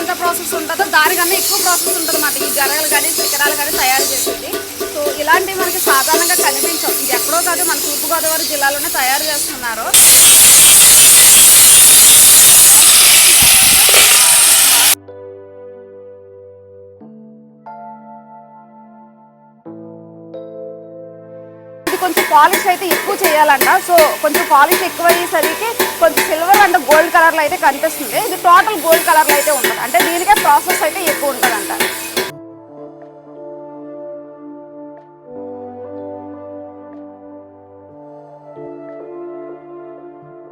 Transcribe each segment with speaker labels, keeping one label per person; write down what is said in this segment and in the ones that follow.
Speaker 1: ఎంత ప్రాసెస్ ఉంటుందో దానికన్నా ఎక్కువ ప్రాసెస్ ఉంటుంది అన్నమాట ఈ గరగలు కానీ శిఖరాలు కానీ తయారు చేసేది. సో ఇలాంటివి మనకి సాధారణంగా కనిపించవు. ఇది ఎక్కడో కాదు మన తూర్పుగోదావరి జిల్లాలోనే తయారు చేస్తున్నారు. కొంచెం పాలిష్ అయితే ఎక్కువ చేయాలంట. సో కొంచెం పాలిష్ ఎక్కువ అయ్యేసరికి కొంచెం సిల్వర్ అండ్ గోల్డ్ కలర్లో అయితే కనిపిస్తుంది. ఇది టోటల్ గోల్డ్ కలర్లో అయితే ఉంటుంది అంటే దీనికే ప్రాసెస్ అయితే ఎక్కువ ఉంటుందంట.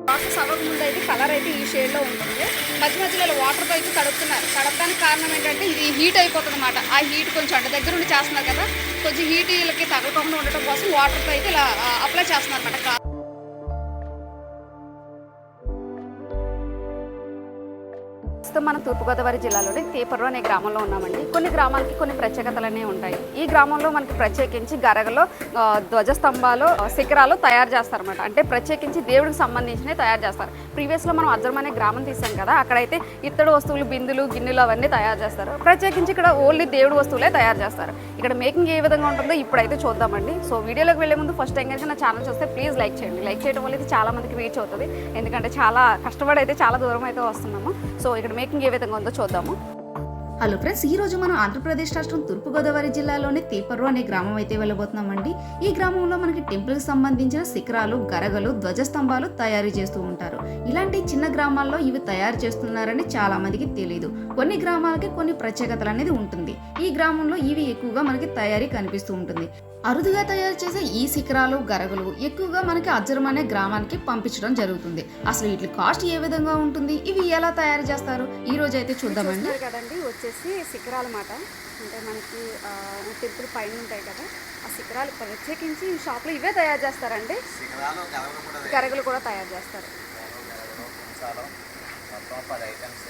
Speaker 1: ప్రాసెస్ అవ్వకముందు అయితే కలర్ అయితే ఈ షేడ్లో ఉంటుంది. మధ్య మధ్యలో వాటర్ వాటర్తో అయితే తడుపుతున్నారు. తడపడానికి కారణం ఏంటంటే ఇది హీట్ అయిపోతుంది అనమాట ఆ హీట్ కొంచెం అంటే దగ్గర ఉండి చేస్తున్నారు కదా కొంచెం హీట్ వీళ్ళకి తగలకుండా ఉండటం కోసం వాటర్తో అయితే ఇలా అప్లై చేస్తున్నారు అనమాట ప్రస్తుతం మనం తూర్పుగోదావరి జిల్లాలోని తీపర్రు అనే గ్రామంలో ఉన్నామండి. కొన్ని గ్రామాలకి కొన్ని ప్రత్యేకతలు అనేవి ఉంటాయి. ఈ గ్రామంలో మనకి ప్రత్యేకించి గరగలో ధ్వజస్తంభాలు శిఖరాలు తయారు చేస్తారన్నమాట. అంటే ప్రత్యేకించి దేవుడికి సంబంధించినవి తయారు చేస్తారు. ప్రీవియస్లో మనం అజ్రం అనే గ్రామం తీసాం కదా అక్కడైతే ఇత్తడి వస్తువులు బిందులు గిన్నెలు అవన్నీ తయారు చేస్తారు. ప్రత్యేకించి ఇక్కడ ఓన్లీ దేవుడి వస్తువులే తయారు చేస్తారు. ఇక్కడ మేకింగ్ ఏ విధంగా ఉంటుందో ఇప్పుడైతే చూద్దామండి. సో వీడియోలోకి వెళ్ళే ముందు ఫస్ట్ టైం కనుక నా ఛానల్ చూస్తే ప్లీజ్ లైక్ చేయండి. లైక్ చేయడం వల్ల ఇది చాలా మందికి రీచ్ అవుతుంది. ఎందుకంటే చాలా కష్టపడి అయితే చాలా దూరం అయితే వస్తున్నాము. సో ఇక్కడ మేకింగ్ ఏ విధంగా ఉందో చూద్దాము.
Speaker 2: హలో ఫ్రెండ్స్ ఈ రోజు మనం ఆంధ్రప్రదేశ్ రాష్ట్రం తూర్పుగోదావరి జిల్లాలోని తీపర్రు అనే గ్రామం అయితే వెళ్ళబోతున్నామండి. ఈ గ్రామంలో మనకి టెంపుల్కి సంబంధించిన శిఖరాలు గరగలు ధ్వజస్తంభాలు తయారు చేస్తూ ఉంటారు. ఇలాంటి చిన్న గ్రామాల్లో ఇవి తయారు చేస్తున్నారని చాలా మందికి తెలియదు కొన్ని గ్రామాలకి కొన్ని ప్రత్యేకతలు అనేది ఉంటుంది. ఈ గ్రామంలో ఇవి ఎక్కువగా మనకి తయారీ కనిపిస్తూ ఉంటుంది. అరుదుగా తయారు చేసే ఈ శిఖరాలు గరగలు ఎక్కువగా మనకి అజ్జరం అనే గ్రామానికి పంపించడం జరుగుతుంది. అసలు వీటి కాస్ట్ ఏ విధంగా ఉంటుంది? ఇవి ఎలా తయారు చేస్తారు? ఈ రోజు అయితే చూద్దామండి
Speaker 1: కదండి వచ్చేసి శిఖరాలు అన్నమాట. అంటే మనకి టెంపుల్ పైన ఉంటాయి కదా ఆ శిఖరాలు ప్రత్యేకించి ఈ షాప్లో ఇవే తయారు చేస్తారండి. గరగలు కూడా తయారు చేస్తారు.
Speaker 3: మొత్తం ఐటమ్స్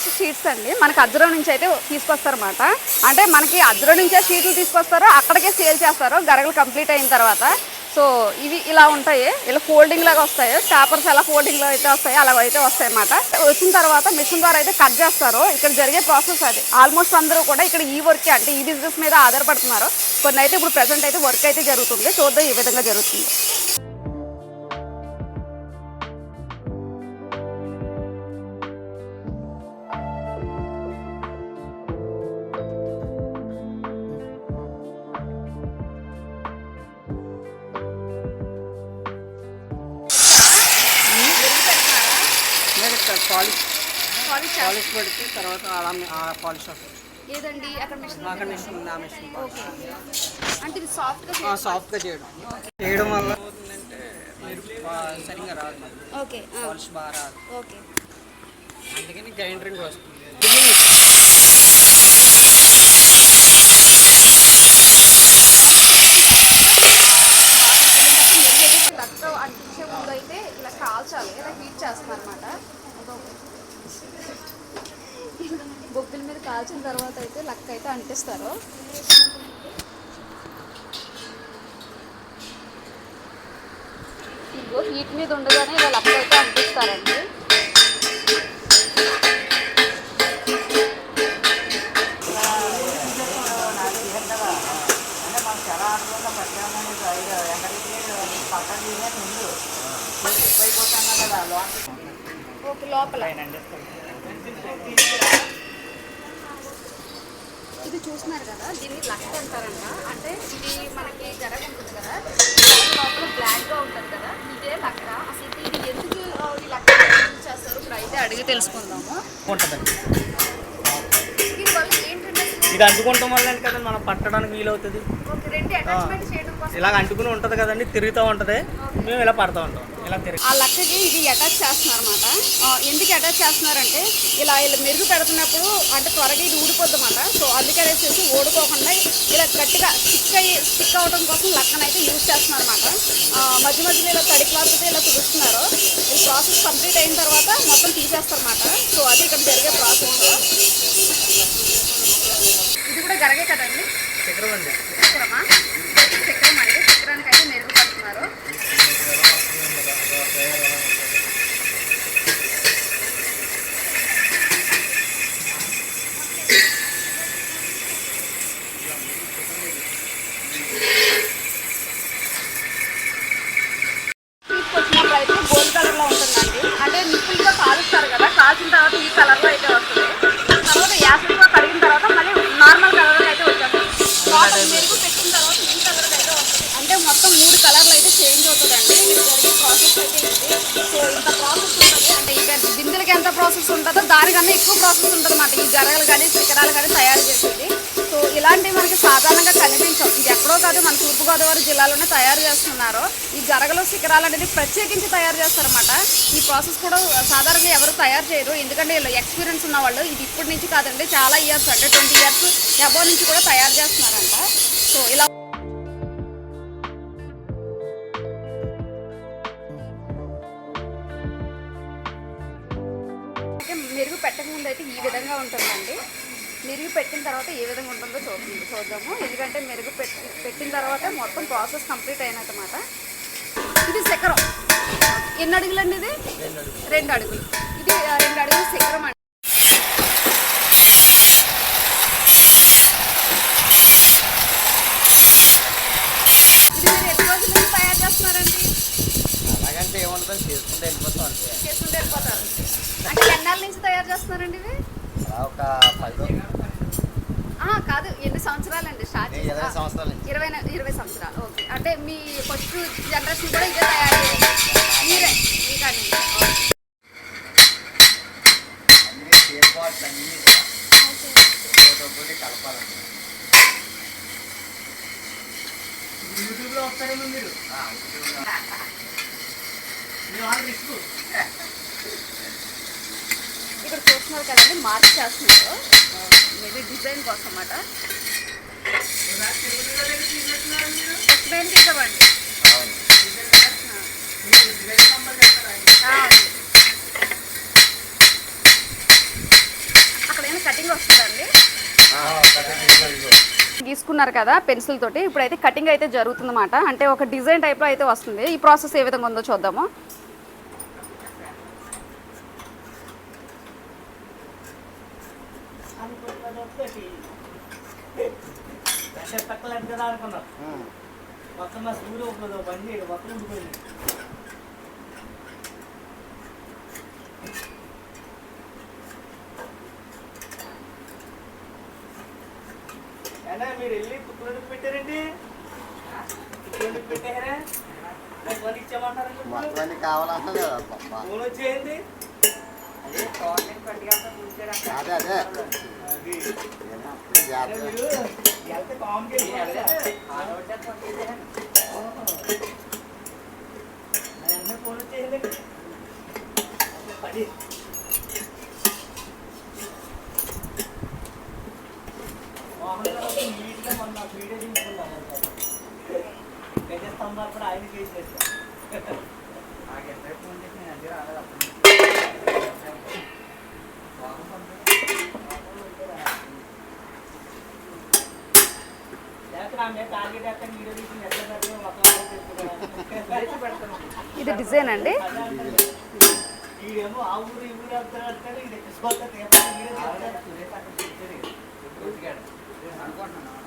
Speaker 1: వచ్చేసి షీట్స్ అండి. మనకి అజ్రో నుంచి అయితే తీసుకొస్తారన్నమాట. అంటే మనకి అజ్రో నుంచే షీట్లు తీసుకొస్తారు అక్కడికే సేల్ చేస్తారు గరగలు కంప్లీట్ అయిన తర్వాత. సో ఇవి ఇలా ఉంటాయి. ఇలా ఫోల్డింగ్ లాగా వస్తాయి. పేపర్స్ ఎలా ఫోల్డింగ్లో అయితే వస్తాయి. అలా అయితే వస్తాయి అన్నమాట. వచ్చిన తర్వాత మిషన్ ద్వారా అయితే కట్ చేస్తారు ఇక్కడ జరిగే ప్రాసెస్ అది. ఆల్మోస్ట్ అందరూ కూడా ఇక్కడ ఈ వర్క్ అంటే ఈ బిజినెస్ మీద ఆధారపడుతున్నారు. కొన్ని అయితే ఇప్పుడు ప్రెసెంట్ అయితే వర్క్ అయితే జరుగుతుంది. చూద్దాం ఈ విధంగా జరుగుతుంది.
Speaker 4: పాలిష్ పెడితే తర్వాత పాలిష్ వస్తుంది
Speaker 1: ఏదండి? అక్కడ మిషన్
Speaker 4: అక్కడ మిషన్ ఉంది? ఆ మిషన్
Speaker 1: ఓకే. అంటే ఇది సాఫ్ట్గా
Speaker 4: చేయడం. చేయడం. వల్ల సరిగ్గా రాదు.
Speaker 1: ఓకే
Speaker 4: పాలిష్ బాగా రాదు.
Speaker 1: ఓకే.
Speaker 4: అందుకని గ్రైండరింగ్ వస్తుంది.
Speaker 1: లక్క అంటించే ముందు అయితే ఇలా కాల్చాలి ఇలా హీట్ చేస్తున్నారు అనమాట బొగ్గుల మీద కాల్చిన తర్వాత అయితే లక్క అయితే అంటిస్తారు. ఇదిగో హీట్ మీద ఉండగానే ఇలా లక్క అయితే అంటిస్తారండి. ఓకే లోపల. ఇది చూస్తున్నారు కదా దీన్ని లక్క అంటారంట. అంటే ఇది మనకి గరగ ఉంటుంది కదా. లోపల బ్లాక్గా ఉంటుంది కదా. ఇదే లక్క. అసలు ఇది ఎందుకు ఈ లక్క యూజ్ చేస్తారు? ఇప్పుడు అయితే అడిగి తెలుసుకుందాము.
Speaker 4: ఇది అంటుకుంటాం వల్ల కదండి మనం పట్టడానికి వీలవుతుంది. ఇలాగ అంటుకుని ఉంటుంది కదండి తిరుగుతూ ఉంటుంది. మేము ఇలా పడతా ఉంటాం.
Speaker 1: ఆ లక్కకి ఇది అటాచ్ చేస్తున్నారు అనమాట ఎందుకు అటాచ్ చేస్తున్నారంటే ఇలా ఇలా మెరుగు పెడుతున్నప్పుడు అంటే త్వరగా ఇది ఊడిపోద్ది అనమాట సో అందుకనేసి ఓడుకోకుండా ఇలా గట్టిగా స్టిక్ అయ్యి స్టిక్ అవడం కోసం లక్కన అయితే యూజ్ చేస్తున్నారు అనమాట మధ్య మధ్యలో ఇలా తడి క్లాత్ అయితే ఇలా తుడుస్తున్నారు ఈ ప్రాసెస్ కంప్లీట్ అయిన తర్వాత మొత్తం తీసేస్తారు అనమాట సో అది ఇక్కడ జరిగే ప్రాసెస్ ఇది కూడా గరగే కదండి? ఉంటుంది ఎంత ప్రాసెస్ ఉంటుందో దానికన్నా ఎక్కువ ప్రాసెస్ ఉంటుంది ఈ గరగలు కానీ శిఖరాలు కానీ తయారు చేసేది. సో ఇలాంటివి మనకి సాధారణంగా కనిపించవు. ఇది ఎక్కడో కాదు మన తూర్పుగోదావరి జిల్లాలోనే తయారు చేస్తున్నారు. ఈ గరగలు శిఖరాలు అనేది ప్రత్యేకించి తయారు చేస్తారన్నమాట. ఈ ప్రాసెస్ కూడా సాధారణంగా ఎవరు తయారు చేయరు. ఎందుకంటే వీళ్ళు ఎక్స్పీరియన్స్ ఉన్న వాళ్ళు ఇది ఇప్పటి నుంచి కాదండి చాలా ఇయర్స్ అంటే ట్వంటీ ఇయర్స్ అబో నుంచి కూడా తయారు చేస్తున్నారంట. సో ఇలా అయితే ఈ విధంగా ఉంటుందండి. మెరుగు పెట్టిన తర్వాత ఏ విధంగా ఉంటుందో చూద్దాం చూద్దాము. ఎందుకంటే మెరుగు పెట్టి పెట్టిన తర్వాత మొత్తం ప్రాసెస్ కంప్లీట్ అయినట్టమాట. ఇది శిఖరం. ఎన్ని అడుగులండి ఇది? రెండు అడుగులు. ఇది ఆ, రెండు అడుగులు శిఖరం అండి. ఇది మీరు ఎన్ని రోజుల నుంచి తయారు చేస్తున్నారండి?
Speaker 3: అలాగంటే ఏముంటుంది చేసుకుంటే
Speaker 1: వెళ్ళిపోతారు అంటే ఎన్నాళ్ళ నుంచి తయారు చేస్తున్నారండి ఇవి?
Speaker 3: ఒక
Speaker 1: కాదు ఎన్ని సంవత్సరాలండి? స్టార్ట్
Speaker 3: ఇరవై
Speaker 1: ఇరవై సంవత్సరాలు. ఓకే. అంటే మీ ఫస్ట్ జనరేషన్ కూడా ఇదే తయారు చేయాలి మీరే మీ కానీ
Speaker 3: అన్ని చేరుకోవాలి అన్ని ఒకటి కలపాలండి
Speaker 4: యూట్యూబ్లో వస్తారేమో మీరు
Speaker 3: ఆ, ఉంటుంది.
Speaker 4: మీ వాళ్ళు రిస్క్
Speaker 1: ఇక్కడ చూస్తున్నారు కదండి మార్క్ చేస్తున్నారు మేబీ డిజైన్ కోసం అన్నమాట ఎక్స్ప్లెయిన్ ఇవ్వండి
Speaker 3: అవును
Speaker 1: అక్కడ ఏమైనా కటింగ్ వస్తుందండి
Speaker 3: ఆ, కటింగ్ ఇదిగో, ఇదిగో.
Speaker 1: గీసుకున్నారు కదా పెన్సిల్ తోటి. ఇప్పుడైతే కటింగ్ అయితే జరుగుతుందన్నమాట. అంటే ఒక డిజైన్ టైప్లో అయితే వస్తుంది. ఈ ప్రాసెస్ ఏ విధంగా ఉందో చూద్దాము.
Speaker 4: మొత్తం మా సూర్య ఒక బంద్ చేయడు మొత్తం ఉండిపోయింది అయినా మీరు వెళ్ళి పుట్టులోకి పెట్టారండి. పుట్టులోకి పెట్టారా? నాకు పని ఇచ్చామంటారు
Speaker 3: మొత్తం అన్ని కావాలన్నా కదా.
Speaker 4: ఫోన్ వచ్చేయండి.
Speaker 3: అదే అదే
Speaker 4: వెళ్తే కామెడీ ఫోన్ వచ్చేయండి. పది మోహన్ గారు ఒక నీట్గా మొన్న వీడియో తీసుకున్నాను గజ స్తంభాలు కూడా ఆయన చేసేసారు
Speaker 3: నాకు ఎంతసేపు ఫోన్ చేసి నేను అదే రాలేదు అప్పుడు.
Speaker 4: లేకపోతే నా మీద టార్గెట్ ఎక్కడ వీడియో తీసి ఎట్లా పెడతారో మొత్తం పెడతాను
Speaker 1: ఇది డిజైన్ అండి
Speaker 3: అనుకుంటున్నాను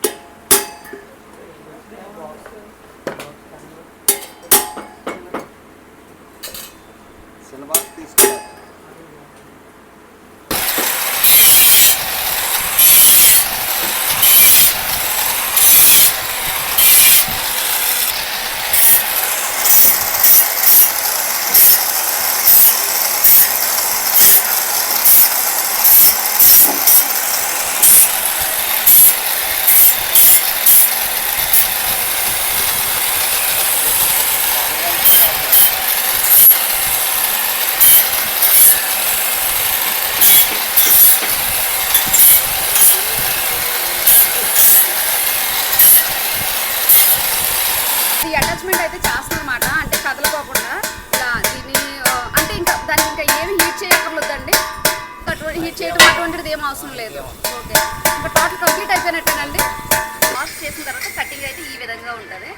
Speaker 3: హీట్ చేయడం అటువంటిది
Speaker 1: ఏం అవసరం లేదు. ఓకే. ఇంకా టోటల్ కంప్లీట్ అయిపోయినట్టేనండి? వాష్ చేసిన తర్వాత కటింగ్ అయితే ఈ విధంగా ఉంటుంది.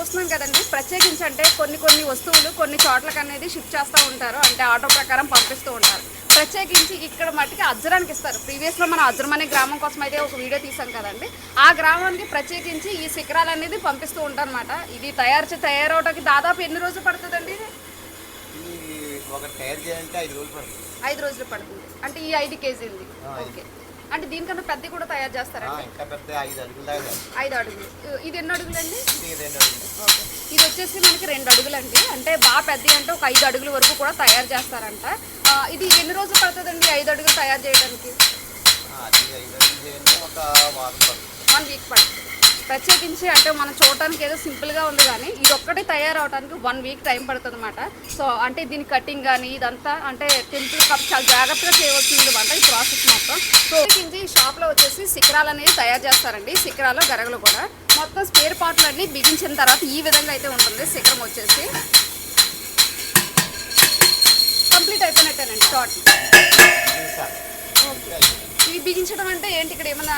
Speaker 1: చూస్తున్నాం కదండి. ప్రత్యేకించి అంటే కొన్ని కొన్ని వస్తువులు కొన్ని చోట్లకి అనేది షిఫ్ట్ చేస్తూ ఉంటారు. అంటే ఆర్డర్ ప్రకారం పంపిస్తూ ఉంటారు. ప్రత్యేకించి ఇక్కడ మట్టికి అజ్జరానికి ఇస్తారు. ప్రీవియస్లో మనం అజ్రం అనే గ్రామం కోసం అయితే ఒక వీడియో తీసాం కదండి. ఆ గ్రామానికి ప్రత్యేకించి ఈ శిఖరాలు అనేది పంపిస్తూ ఉంటారు అనమాట ఇది తయారు చే- తయారవడానికి దాదాపు ఎన్ని రోజులు పడుతుందండి
Speaker 3: ఐదు రోజులు పడుతుంది.
Speaker 1: అంటే ఈ ఐదు కేజీలది.
Speaker 3: ఐదు.
Speaker 1: ఓకే. అంటే దీనికన్నా పెద్ద కూడా తయారు
Speaker 3: ఆ,
Speaker 1: చేస్తారండి?
Speaker 3: ఇంకా పెద్ద ఐదు అడుగులు దాకా.
Speaker 1: ఐదు అడుగులు. ఇది ఎన్ని అడుగులండి?
Speaker 3: ఇది రెండు అడుగులు.
Speaker 1: ఓకే. ఇది వచ్చేసి మనకి రెండు అడుగులు అండి అంటే బాగా పెద్ద అంటే ఒక ఐదు అడుగుల వరకు కూడా తయారు చేస్తారంట. ఇది ఎన్ని రోజులు పడుతుందండి ఐదు అడుగులు తయారు చేయడానికి?
Speaker 3: ఆ, అది ఐదు అడుగులు చేయాలంటే ఒక వారం పడుతుంది.
Speaker 1: వన్ వీక్ పడుతుంది. ప్రత్యేకించి అంటే మనం చూడటానికి ఏదో సింపుల్గా ఉంది కానీ ఇది ఒక్కటి తయారవడానికి వన్ వీక్ టైం పడుతుంది అనమాట సో అంటే దీని కటింగ్ కానీ ఇదంతా అంటే టెంపుల్ కప్ చాలా జాగ్రత్తగా చేయవలసింది అనమాట ఈ ప్రాసెస్ మొత్తం సో ఈ షాప్లో వచ్చేసి శిఖరాలు అనేది తయారు చేస్తారండి శిఖరాలు గరగలు కూడా. మొత్తం స్పేర్ పార్ట్లు అన్ని బిగించిన తర్వాత ఈ విధంగా అయితే ఉంటుంది శిఖరం వచ్చేసి. కంప్లీట్ అయిపోయినట్టేనండి టోటల్ బిగించడం అంటే ఏంటి ఇక్కడ ఏమైనా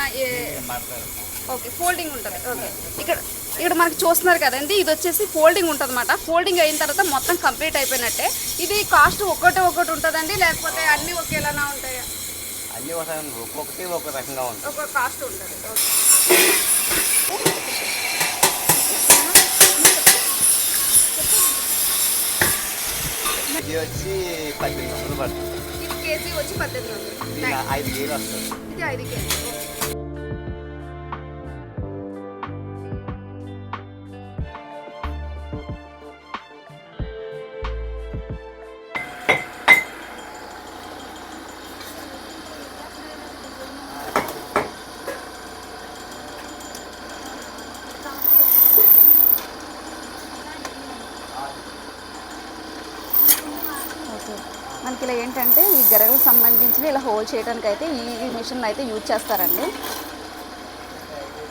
Speaker 1: ఓకే ఫోల్డింగ్ ఉంటుంది. ఓకే. ఇక్కడ ఇక్కడ మనకి చూస్తున్నారు కదండి ఇది వచ్చేసి ఫోల్డింగ్ ఉంటుంది అనమాట ఫోల్డింగ్ అయిన తర్వాత మొత్తం కంప్లీట్ అయిపోయినట్టే. ఇది కాస్ట్ ఒక్కటి ఒకటి ఉంటుందండి లేకపోతే అన్నీ ఒకేలానా ఉంటాయా?
Speaker 3: అన్నీ ఒక ఒక్కొక్కటి ఒక రకంగా ఉంటుంది.
Speaker 1: ఒక కాస్ట్ ఉంటుంది.
Speaker 3: ఇది వచ్చి పద్దెనిమిది వందలు పడుతుంది.
Speaker 1: కేజీ వచ్చి పద్దెనిమిది వందలు.
Speaker 3: ఇది ఐదు
Speaker 1: కేజీ ఏంటంటే ఈ గరగలకు సంబంధించిన ఇలా హోల్ చేయడానికి అయితే ఈ మిషన్ అయితే యూజ్ చేస్తారండి.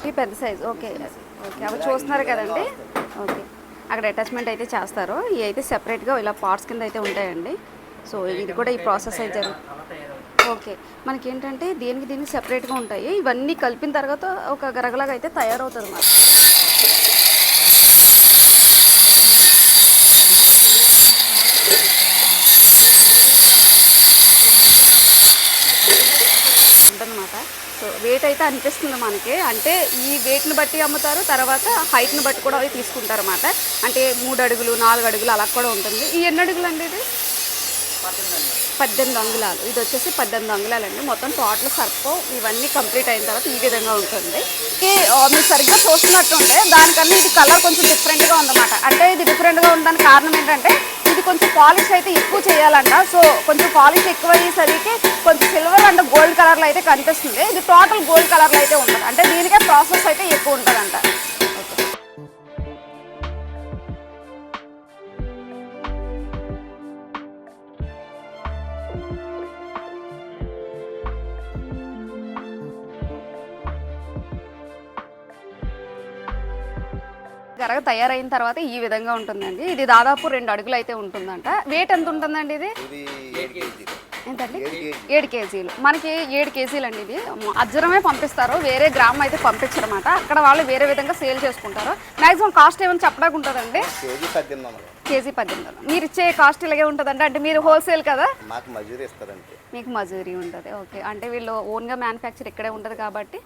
Speaker 1: ఈ పెద్ద సైజ్ ఓకే. ఓకే అవి చూస్తున్నారు కదండి. ఓకే. అక్కడ అటాచ్మెంట్ అయితే చేస్తారు. ఇవి అయితే సెపరేట్గా ఇలా పార్ట్స్ కింద అయితే ఉంటాయండి. సో ఇది కూడా ఈ ప్రాసెస్ అయితే ఓకే. మనకి ఏంటంటే దేనికి దీనికి సెపరేట్గా ఉంటాయి. ఇవన్నీ కలిపిన తర్వాత ఒక గరగలాగా అయితే తయారవుతుంది అన్నమాట ఉందన్నమాట సో వెయిట్ అయితే అనిపిస్తుంది మనకి. అంటే ఈ వెయిట్ని బట్టి అమ్ముతారు తర్వాత హైట్ని బట్టి కూడా అవి తీసుకుంటారు అన్నమాట. అంటే మూడు అడుగులు నాలుగు అడుగులు అలా కూడా ఉంటుంది. ఈ ఎన్ని అడుగులు అండి ఇది?
Speaker 4: పద్దెనిమిది
Speaker 1: అంగుళాలు. ఇది వచ్చేసి పద్దెనిమిది అంగుళాలండి. మొత్తం టోటల్ సర్పు ఇవన్నీ కంప్లీట్ అయిన తర్వాత ఈ విధంగా ఉంటుంది. మీరు సరిగ్గా చూస్తున్నట్టుంటే దానికన్నా ఇది కలర్ కొంచెం డిఫరెంట్గా ఉందన్నమాట. అంటే ఇది డిఫరెంట్గా ఉండడానికి కారణం ఏంటంటే ఇది కొంచెం పాలిష్ అయితే ఎక్కువ చేయాలంట. సో కొంచెం పాలిష్ ఎక్కువ అయ్యేసరికి కొంచెం సిల్వర్ అండ్ గోల్డ్ కలర్లో అయితే కనిపిస్తుంది. ఇది టోటల్ గోల్డ్ కలర్లో అయితే ఉంటుంది. అంటే దీనికే ప్రాసెస్ అయితే ఎక్కువ ఉంటుందంట. కరగ తయారైన తర్వాత ఈ విధంగా ఉంటుందండి. ఇది దాదాపు రెండు అడుగులు అయితే ఉంటుందంట. వెయిట్ ఎంత ఉంటుందండి ఇది? ఎంతండి
Speaker 3: ఏడు కేజీ
Speaker 1: ఏడు కేజీలు. మనకి ఏడు కేజీలు అండి ఇది అజ్జరమే పంపిస్తారు. వేరే గ్రామం అయితే పంపించరన్నమాట. అక్కడ వాళ్ళు వేరే విధంగా సేల్ చేసుకుంటారు. మాక్సిమం కాస్ట్ ఏమైనా చెప్పడానికి ఉంటుందండి?
Speaker 3: కేజీ పద్దెనిమిది వందలు.
Speaker 1: కేజీ పద్దెనిమిది వందలు. మీరు ఇచ్చే కాస్ట్ ఇలాగే ఉంటుందండి? అంటే మీరు హోల్సేల్ కదా?
Speaker 3: మాకు మజూరీ ఇస్తారంతే.
Speaker 1: మీకు మజూరీ ఉంటుంది. ఓకే. అంటే వీళ్ళు ఓన్గా మ్యానుఫ్యాక్చర్ ఇక్కడే ఉంటుంది కాబట్టి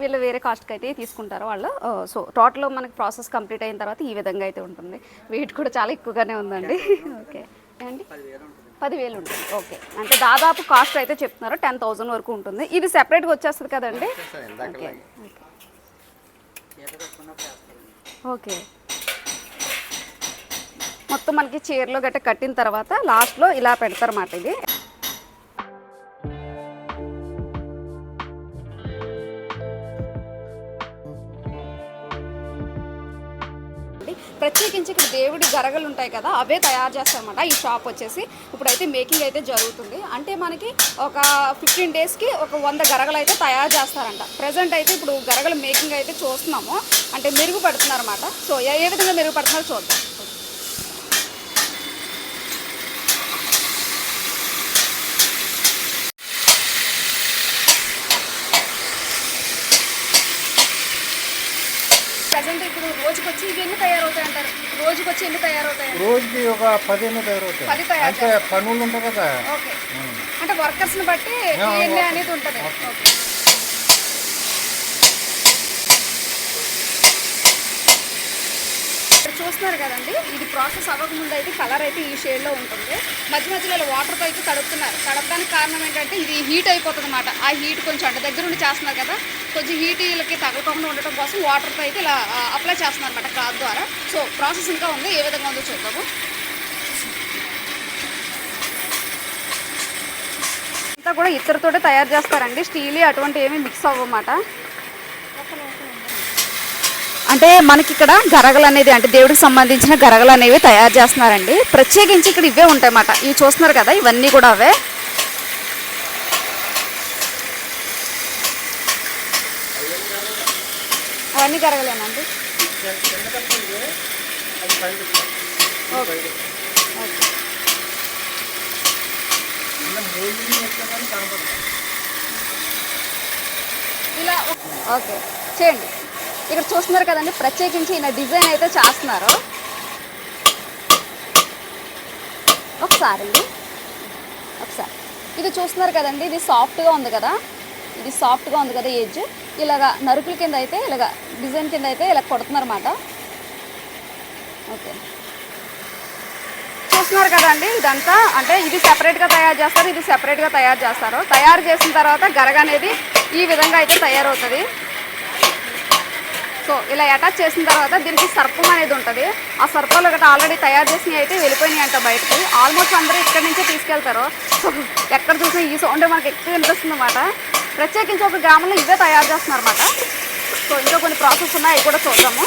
Speaker 1: వీళ్ళు వేరే కాస్ట్కి అయితే తీసుకుంటారు వాళ్ళు. సో టోటల్ మనకి ప్రాసెస్ కంప్లీట్ అయిన తర్వాత ఈ విధంగా అయితే ఉంటుంది. వెయిట్ కూడా చాలా ఎక్కువగానే ఉందండి. ఓకే. ఏంటి పదివేలు ఉంటుంది. ఓకే. అంటే దాదాపు కాస్ట్ అయితే చెప్తున్నారు. టెన్ థౌజండ్ వరకు ఉంటుంది. ఇది సెపరేట్గా వచ్చేస్తుంది కదండి? ఓకే. మొత్తం మనకి చీరలో గట్ట కట్టిన తర్వాత లాస్ట్లో ఇలా పెడతారన్నమాట ఇది. ప్రత్యేకించి ఇక్కడ దేవుడి గరగలు ఉంటాయి కదా అవే తయారు చేస్తారన్నమాట. ఈ షాప్ వచ్చేసి ఇప్పుడైతే మేకింగ్ అయితే జరుగుతుంది. అంటే మనకి ఒక ఫిఫ్టీన్ డేస్కి ఒక వంద గరగలు అయితే తయారు చేస్తారంట. ప్రజెంట్ అయితే ఇప్పుడు గరగలు మేకింగ్ అయితే చూస్తున్నాము. అంటే మెరుగుపడుతున్నారన్నమాట. సో ఏ విధంగా మెరుగుపడుతున్నారో చూద్దాం. ప్రజెంట్ ఇప్పుడు రోజుకొచ్చి ఇవి ఎన్ని తయారవుతాయి అంటారు రోజుకొచ్చి ఎన్ని తయారవుతాయి?
Speaker 5: రోజుకి ఒక తయారవుతాయి.
Speaker 1: పది తయారు
Speaker 5: అంటే పనులు ఉంటాయి కదా.
Speaker 1: ఓకే. అంటే వర్కర్స్ని బట్టి
Speaker 5: ఆ,
Speaker 1: ఎన్ని అనేది ఉంటుంది. ఓకే. ఇక్కడ చూస్తున్నారు కదండి ఇది ప్రాసెస్ అవ్వకముందు అయితే కలర్ అయితే ఈ షేడ్లో ఉంటుంది. మధ్య మధ్యలో ఇలా వాటర్తో అయితే తడుపుతున్నారు. తడపడానికి కారణం ఏంటంటే ఇది హీట్ అయిపోతుంది అనమాట ఆ హీట్ కొంచెం అంటే దగ్గర నుండి చేస్తున్నారు కదా కొంచెం హీట్ వీళ్ళకి తగలకుండా ఉండటం కోసం వాటర్తో అయితే ఇలా అప్లై చేస్తున్నారు అనమాట క్లాత్ ద్వారా. సో ప్రాసెస్ ఇంకా ఉంది. ఏ విధంగా ఉందో చూద్దాము అంతా కూడా ఇతరతోటే తయారు చేస్తారండి. స్టీల్ అటువంటి ఏమి మిక్స్ అవ్వమాట. అంటే మనకి ఇక్కడ గరగలు అనేది అంటే దేవుడికి సంబంధించిన గరగలు అనేవి తయారు చేస్తున్నారండి. ప్రత్యేకించి ఇక్కడ ఇవే ఉంటాయి అన్నమాట ఇవి చూస్తున్నారు కదా ఇవన్నీ కూడా అవే. ఓకే. ఓకే. ఇలా ఓకే. చేయండి. ఇక్కడ చూస్తున్నారు కదండి ప్రత్యేకించి ఈయన డిజైన్ అయితే చేస్తున్నారు. ఒకసారి అండి. ఒకసారి. ఇది చూస్తున్నారు కదండి ఇది సాఫ్ట్గా ఉంది కదా. ఇది సాఫ్ట్గా ఉంది కదా ఎడ్జ్ ఇలాగా నరుకుల కింద అయితే ఇలాగ డిజైన్ కింద అయితే ఇలా కొడుతున్నారు ఓకే. చూస్తున్నారు కదండి ఇదంతా? అంటే ఇది సెపరేట్గా తయారు చేస్తారు ఇది సెపరేట్గా తయారు చేస్తారు. తయారు చేసిన తర్వాత గరగ అనేది ఈ విధంగా అయితే తయారవుతుంది. సో ఇలా అటాచ్ చేసిన తర్వాత దీనికి సర్పం అనేది ఉంటుంది. ఆ సర్పాలు ఒకటి ఆల్రెడీ తయారు చేసినవి అయితే వెళ్ళిపోయినాయి అంట బయటకి. ఆల్మోస్ట్ అందరూ ఇక్కడి నుంచే తీసుకెళ్తారు. సో ఎక్కడ చూసినా ఈ సౌండ్ మనకి ఎక్కువ వినిపిస్తుంది అనమాట ప్రత్యేకించి ఒక గ్రామంలో ఇవే తయారు చేస్తున్నారు అనమాట సో ఇంకా కొన్ని ప్రాసెస్ ఉన్నాయి అవి కూడా చూద్దాము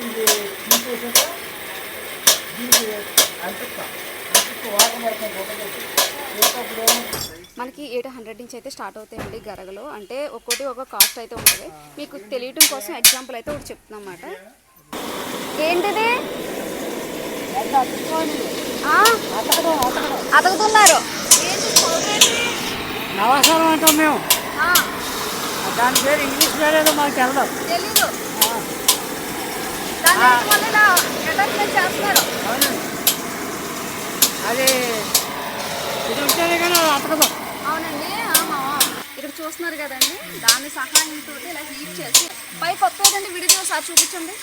Speaker 5: ఇది తీసేసాక దీనికి అంటిస్తా అంటిస్తే వాటర్ పడుతుంది గుడ్డలోకి.
Speaker 1: మనకి ఎయిట్ హండ్రెడ్ నుంచి అయితే స్టార్ట్ అవుతాయండి గరగలు. అంటే ఒక్కోటి ఒక కాస్ట్ అయితే ఉంటుంది. మీకు తెలియటం కోసం ఎగ్జాంపుల్ అయితే ఒకటి చెప్తున్నా అన్నమాట. ఏంటిది? అతుకుతున్నారు?
Speaker 4: నవసరం అంటాం మేము. దాని పేరు ఇంగ్లీష్ పేరు మాకు తెలదు.
Speaker 1: తెలీదు.
Speaker 4: అది ఇది ఉంటేనే కానీ అతకదు.
Speaker 1: అవునండి. ఇక్కడ చూస్తున్నారు కదండి దాని సహాయంతో ఇలా హీట్ చేసి పై కొత్తదండి విడిది ఒకసారి చూపించండి.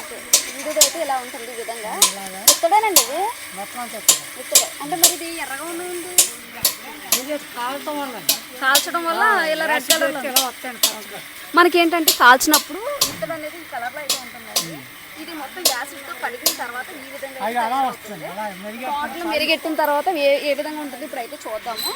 Speaker 1: ఓకే. విడిది అయితే ఇలా ఉంటుంది ఈ విధంగా. ఇత్తడేనండి ఇది? ఇత్తడే. అంటే మరి ఇది ఎర్రగా ఉంది కాల్చడం వల్ల. ఇలా రెడ్ కలర్
Speaker 4: ఇలా వస్తాను కరెంట్
Speaker 1: మనకి ఏంటంటే కాల్చినప్పుడు ఇత్తడి అనేది ఈ కలర్లో అయితే ఉంటుంది ఇది మొత్తం యాసిడ్తో కడిగిన తర్వాత ఈ విధంగా మెరిగెట్టిన తర్వాత ఏ ఏ విధంగా ఉంటుంది ఇప్పుడు అయితే చూద్దాము.